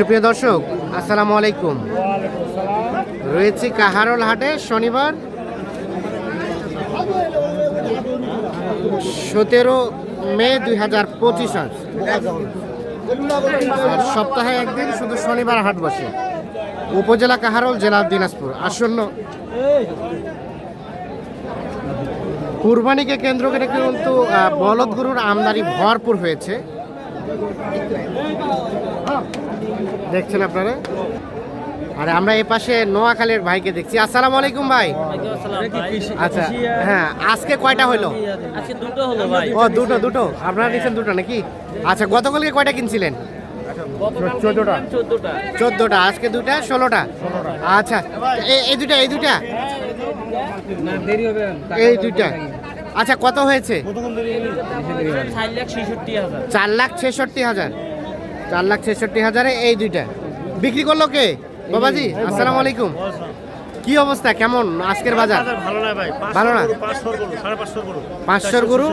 সুপ্রিয় দর্শক, আসসালামু আলাইকুম। রয়েছি কাহারল হাটে, শনিবার সতেরো মে দুই হাজার পঁচিশ সপ্তাহে একদিন শুধু শনিবার হাট বসে। উপজেলা কাহারল, জেলা দিনাজপুর। আসন্ন কুরবানিকে কেন্দ্র করে কিন্তু বলদ গরুর আমদানি ভরপুর হয়েছে। দেখছেন আপনারা? আর আমরা এই পাশে নোয়াখালীর ভাইকে দেখছি। আসসালামু আলাইকুম ভাই। আচ্ছা হ্যাঁ আজকে কয়টা হলো? আজকে দুটো হলো ভাই। ও দুটো দুটো। আপনারা নিচ্ছেন দুটো নাকি? আচ্ছা গতকালকে কয়টা কিনছিলেন? চোদ্দটা। আজকে দুটা ষোলোটা? আচ্ছা এই- এই দুটা এই দুটা না দেরি হবে। এই দুইটা। আচ্ছা কত হয়েছে চার লাখ ছেষট্টি হাজার চার লাখ ছেষট্টি হাজার এই দুইটা বিক্রি করল কে বাবাজি আসসালামু আলাইকুম কি অবস্থা কেমন আজকের বাজার ভালো না ভাই ভালো না? পাঁচশোর গরু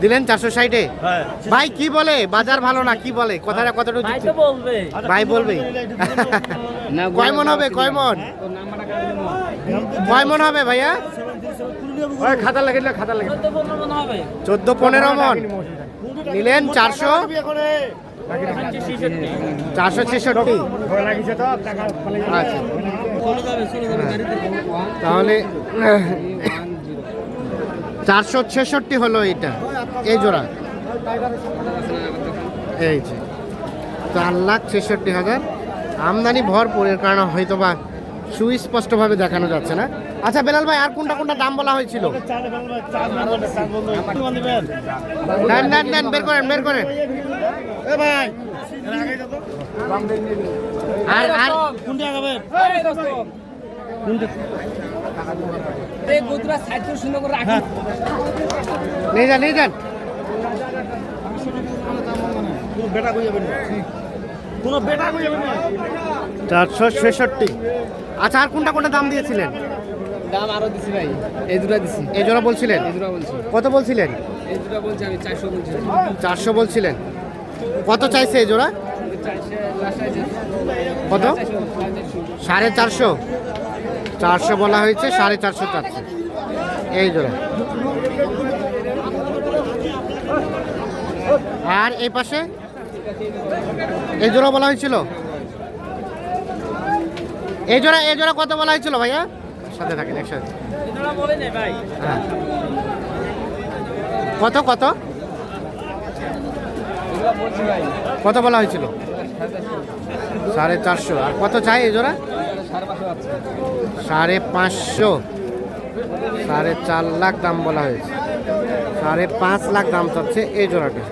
দিলেন চারশো ষাটে হ্যাঁ ভাই কি বলে বাজার ভালো না কি বলে কথাটা কতটুকু ভাই বলবে ভাই বলবে কয় মন হবে কয় মন কয় মন হবে ভাইয়া খাতা লাগে না খাতা লাগে চোদ্দ পনেরো মনে নিলেন চারশো। চারশো ছেষট্টি। আচ্ছা। তাহলে চারশো ছেষট্টি হলো এইটা। এই জোড়া। এই যে। চার লাখ ছেষট্টি হাজার। আমদানি ভরপুর এর কারণে হয়তো বা সুস্পষ্টভাবে দেখানো যাচ্ছে না। আচ্ছা বেলাল ভাই আর কোনটা কোনটা দাম বলা হয়েছিল? নেন নেন নেন বের করেন বের করেন। আর আর কোনটা আগাবে নিয়ে যান নিয়ে যান। কোনো বেটা কই যাবেন? কোনো বেটা কই যাবেন? চারশো ছেষট্টি। আচ্ছা আর কোনটা কোনটা দাম দিয়েছিলেন? দাম আরও দিছি ভাই। এই দুটা দিছি। এই জোড়া বলছিলেন? এই দুটা বলছি। কত বলছিলেন? এই দুটা বলছি আমি চারশো বলছি। চারশো বলছিলেন। কত চাইছে এই জোড়া? কত? সাড়ে চারশো। চারশো বলা হয়েছে সাড়ে চারশো চারশো এই জোড়া। আর এই পাশে? এই জোড়া বলা হয়েছিল? এই জোড়া এই জোড়া কত বলা হয়েছিল ভাইয়া? সাথে থাকেন একসাথে? হ্যাঁ। কত কত? কত বলা হয়েছিল? সাড়ে চারশো। আর কত চাই এই জোড়া? সাড়ে পাঁচশো। সাড়ে পাঁচশো সাড়ে চার লাখ দাম বলা হয়েছে। সাড়ে পাঁচ লাখ দাম চাচ্ছে এই জোড়াটা।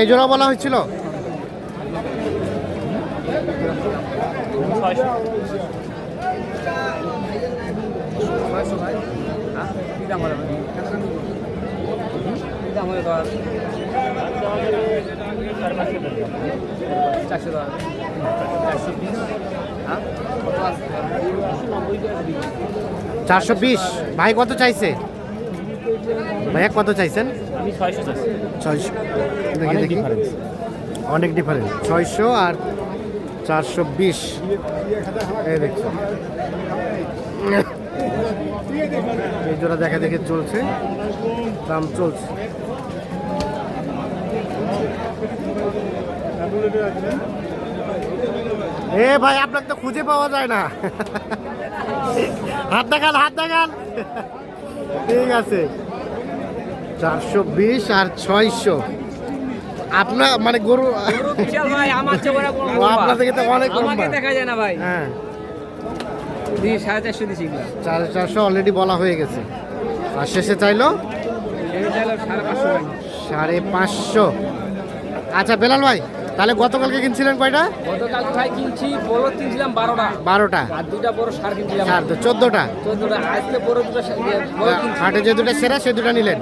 এই জোড়া বলা হয়েছিল? চারশো চারশো বিশ। ভাই কত চাইছে? ভাইয়া কত চাইছেন? আমি ছয়শো চাচ্ছি। ছয়শো। দেখি দেখি। অনেক ডিফারেন্স ছয়শো আর চারশো বিশ। এই দেখছ। এই জোড়া দেখা দেখে চলছে। দাম চলছে। এ ভাই আপনার তো খুঁজে পাওয়া যায় না। হাত দেখান হাত দেখান। ঠিক আছে। চারশো বিশ আর ছয়শো। আপনার মানে গরু আপনার থেকে তো অনেক দেখা যায় না ভাই। হ্যাঁ। সাড়ে চারশো দিছি এগুলো। চারশো অলরেডি বলা হয়ে গেছে। আর শেষে চাইলো? সাড়ে সাড়ে পাঁচশো। আচ্ছা বেলাল ভাই তাহলে গতকালকে কিনছিলেন কয়টা? গতকাল ভাই কিনছি বড় কিনছিলাম বারোটা। বারোটা। আর দুটা বড় সার কিনছিলাম। সার তো চোদ্দোটা? চোদ্দটা। আজকে বড় দুটো হাটে যে দুটো সেরা সে দুটো নিলেন?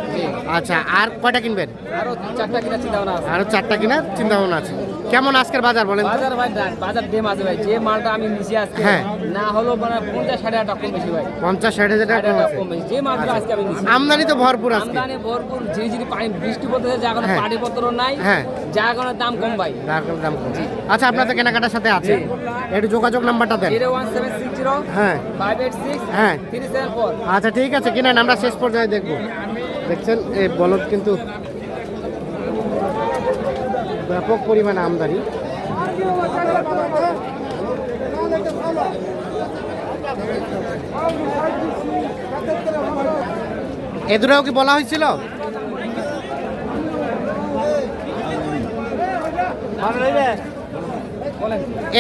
আচ্ছা আর কয়টা কিনবেন? আরও চারটা কিনার চিন্তা ভাবনা আছে। আরও চারটা কিনার চিন্তা ভাবনা আছে। কেমন আজকের বাজার বলেন বাজার ভাই বাজার ডেম আছে ভাই যে মালটা আমি নিছি আজকে হ্যাঁ। না হলো মানে পঞ্চাশ ষাট হাজার টাকা কম বেশি ভাই। পঞ্চাশ ষাট হাজার টাকা কম আছে বেশি। যে মালটা আজকে আমি নিছি। আমদানি তো ভরপুর আজকে। আমদানি ভরপুর ঝিরি ঝিরি পানি বৃষ্টি পড়তেছে যা কোনো হ্যাঁ। পানি পত্র নাই হ্যাঁ। যা কোনো দাম কম ভাই। তার কোনো দাম কম। আচ্ছা আপনার তো কেনাকাটার সাথে আছে। একটু যোগাযোগ নাম্বারটা দেন। Zero one seven six zero হ্যাঁ। ফাইভ এইট সিক্স হ্যাঁ। Three seven four. আচ্ছা ঠিক আছে কিনেন আমরা শেষ পর্যায়ে দেখব। দেখছেন এই বলদ কিন্তু ব্যাপক পরিমাণে আমদানি। এ দুটাও কি বলা হয়েছিল?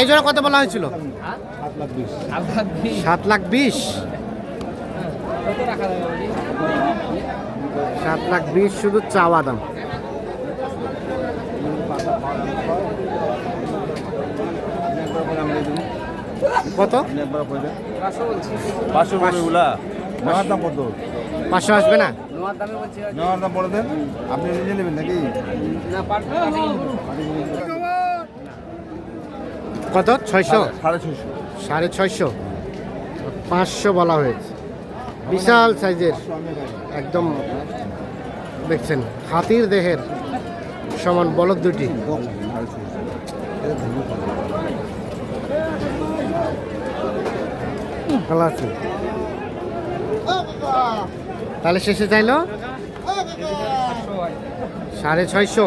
জন্য কত বলা হয়েছিল? সাত লাখ বিশ? সাত লাখ বিশ শুধু চাওয়া দাম। কত? পাঁচশো করে নেওয়ার দাম কত? পাঁচশো আসবে না? নেওয়ার দাম বলে দেন। আপনি নিজে নেবেন নাকি? কত? ছয়শো? সাড়ে ছয়শো। সাড়ে ছয়শো। পাঁচশো বলা হয়েছে। বিশাল সাইজের। একদম দেখছেন হাতির দেহের সমান, বলদ দুটি। ভালো তাহলে শেষে চাইলো? সাড়ে ছয়শো।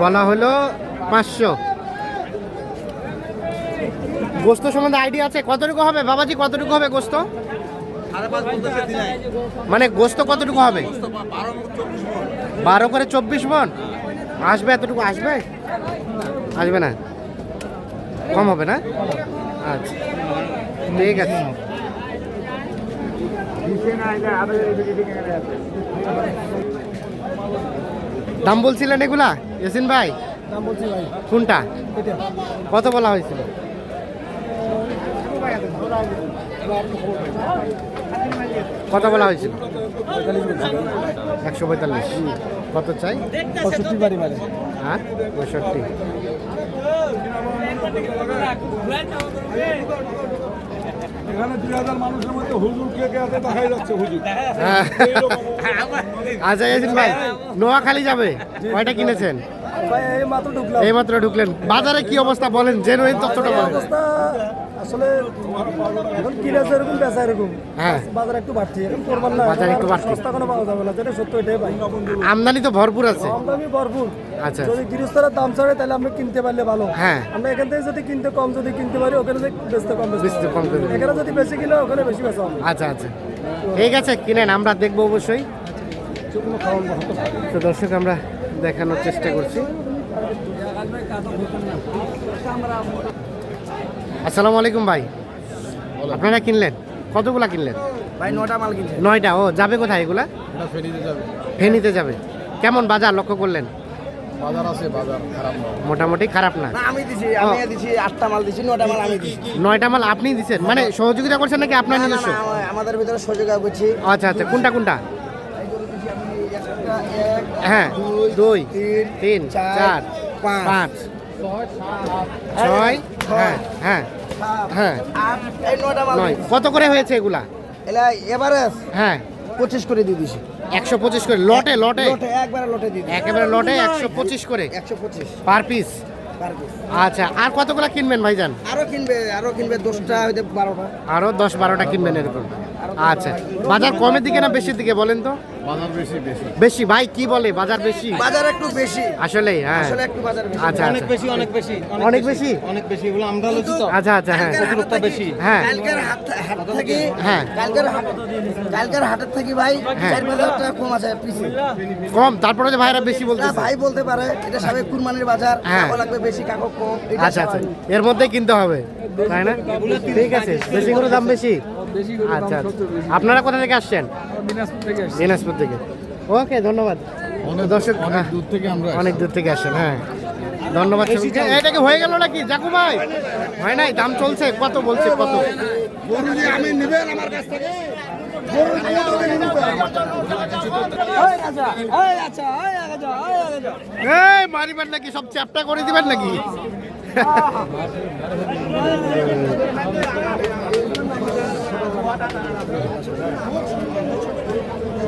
বলা হলো পাঁচশো। গোস্ত সম্বন্ধে আইডিয়া আছে? কতটুকু হবে? বাবাজি, কতটুকু হবে গোস্ত? মানে গোস্ত কতটুকু হবে? বারো করে চব্বিশ মন? আসবে এতটুকু? আসবে? আসবে না? কম হবে না? আচ্ছা। ঠিক আছে। দাম বলছিলেন এগুলা? ইয়াসিন ভাই? দাম বলছি ভাই। কোনটা? কত বলা হয়েছিল? কত বলা হয়েছিল? একশো পঁয়তাল্লিশ। কত চাই? পঁয়ষট্টি বাড়ি বাড়ি। হ্যাঁ? পঁয়ষট্টি। এখানে দুই হাজার মানুষের মধ্যে হুজুর কে কে আছে দেখাই যাচ্ছে হুজুর। হ্যাঁ। আচ্ছা ভাই নোয়াখালী যাবে। কয়টা কিনেছেন? এই মাত্র ঢুকলেন। বাজারে কি অবস্থা বলেন জেনুইন তথ্যটা বলেন। অবস্থা আসলে এখন এরকম বেচা এরকম। হ্যাঁ। বাজার একটু বাড়তি এখন করবার না বাজার একটু বাড়তি। সস্তা কোনো পাওয়া যাবে না যেটা সত্য এটাই ভাই। আমদানি তো ভরপুর আছে। আমদানি ভরপুর। আচ্ছা। যদি গৃহস্থের দাম তাহলে আমরা কিনতে পারলে ভালো। হ্যাঁ। আমরা এখান থেকে যদি কিনতে কম যদি কিনতে পারি ওখানে যে বেচতে কম বেচতে কম। এখানে যদি বেশি কিনে ওখানে বেশি বেচা আচ্ছা আচ্ছা। ঠিক আছে কিনেন আমরা দেখব অবশ্যই। কোনো। তো দর্শক আমরা দেখানোর চেষ্টা করছি। আসসালামু আলাইকুম ভাই। আপনারা কিনলেন? কতগুলা কিনলেন? ভাই নটা মাল কিনছে। নয়টা? ও যাবে কোথায় এগুলা? ফেনীতে যাবে। কেমন বাজার লক্ষ্য করলেন? বাজার আছে বাজার খারাপ মোটামুটি খারাপ না? আমি দিছি আমি দিছি আটটা মাল দিছি নটা মাল আমি দিছি। নয়টা মাল আপনি দিচ্ছেন মানে সহযোগিতা করছেন নাকি আপনার নিজস্ব? আমাদের ভিতরে সহযোগিতা করছি। আচ্ছা আচ্ছা কোনটা কোনটা? হ্যাঁ দুই তিন চার, পাঁচ, ছয় হ্যাঁ হ্যাঁ হ্যাঁ নয়। কত করে হয়েছে এগুলা? এভারেজ হ্যাঁ। পঁচিশ করে দিয়ে দিছি। একশো পঁচিশ করে। লটে লটে? একবারে লটে একেবারে লটে একশো পঁচিশ করে? একশো পঁচিশ। Per piece? আচ্ছা আর কতগুলা কিনবেন ভাইজান? আরও কিনবে আরও কিনবে দশটা বারোটা। আরও দশ বারোটা কিনবেন এরকম। আচ্ছা বাজার কমের দিকে না বেশির দিকে বলেন তো? বাজার বেশি বেশি। বেশি। ভাই কি বলে? বাজার বেশি? বাজার একটু বেশি। আসলেই হ্যাঁ। আসলে একটু বাজার বেশি। আচ্ছা অনেক আচ্ছা। বেশি অনেক বেশি অনেক বেশি অনেক বেশি। এগুলো আমরা লইছি তো। আচ্ছা আচ্ছা হ্যাঁ। কালকের হাট বেশি। হ্যাঁ। কালকের হাট হাট থেকে হ্যাঁ। কালকের হাট কালকের হাটের থেকে ভাই হ্যাঁ। চার পাঁচ হাজার টাকা কম আছে পিসে। কম? তারপরে যে ভাইরা বেশি বলতে ভাই বলতে পারে এটা সাবেক কুরবানির বাজার হ্যাঁ। কাকো লাগবে বেশি কাকো কম আচ্ছা আচ্ছা। এর মধ্যে কিনতে হবে তাই না? ঠিক আছে বেশি করে দাম বেশি? আচ্ছা আচ্ছা। আপনারা কোথা থেকে আসছেন? দিনাজপুর থেকে ওকে ধন্যবাদ। দর্শক অনেক দূর থেকে আমরা অনেক দূর থেকে আসেন হ্যাঁ। ধন্যবাদ। এটা কি হয়ে গেল নাকি? জাকু ভাই? হয় নাই? দাম চলছে? কত বলছে? কত? আমি নেবেন আমার কাছ থেকে? মারিবেন নাকি? সব চ্যাপটা করে দিবেন নাকি?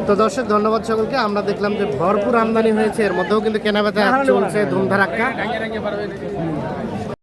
তো দর্শক, ধন্যবাদ সকলকে। আমরা দেখলাম যে ভরপুর আমদানি হয়েছে, এর মধ্যেও কিন্তু কেনাবেচা চলছে ধুমধারাক্কা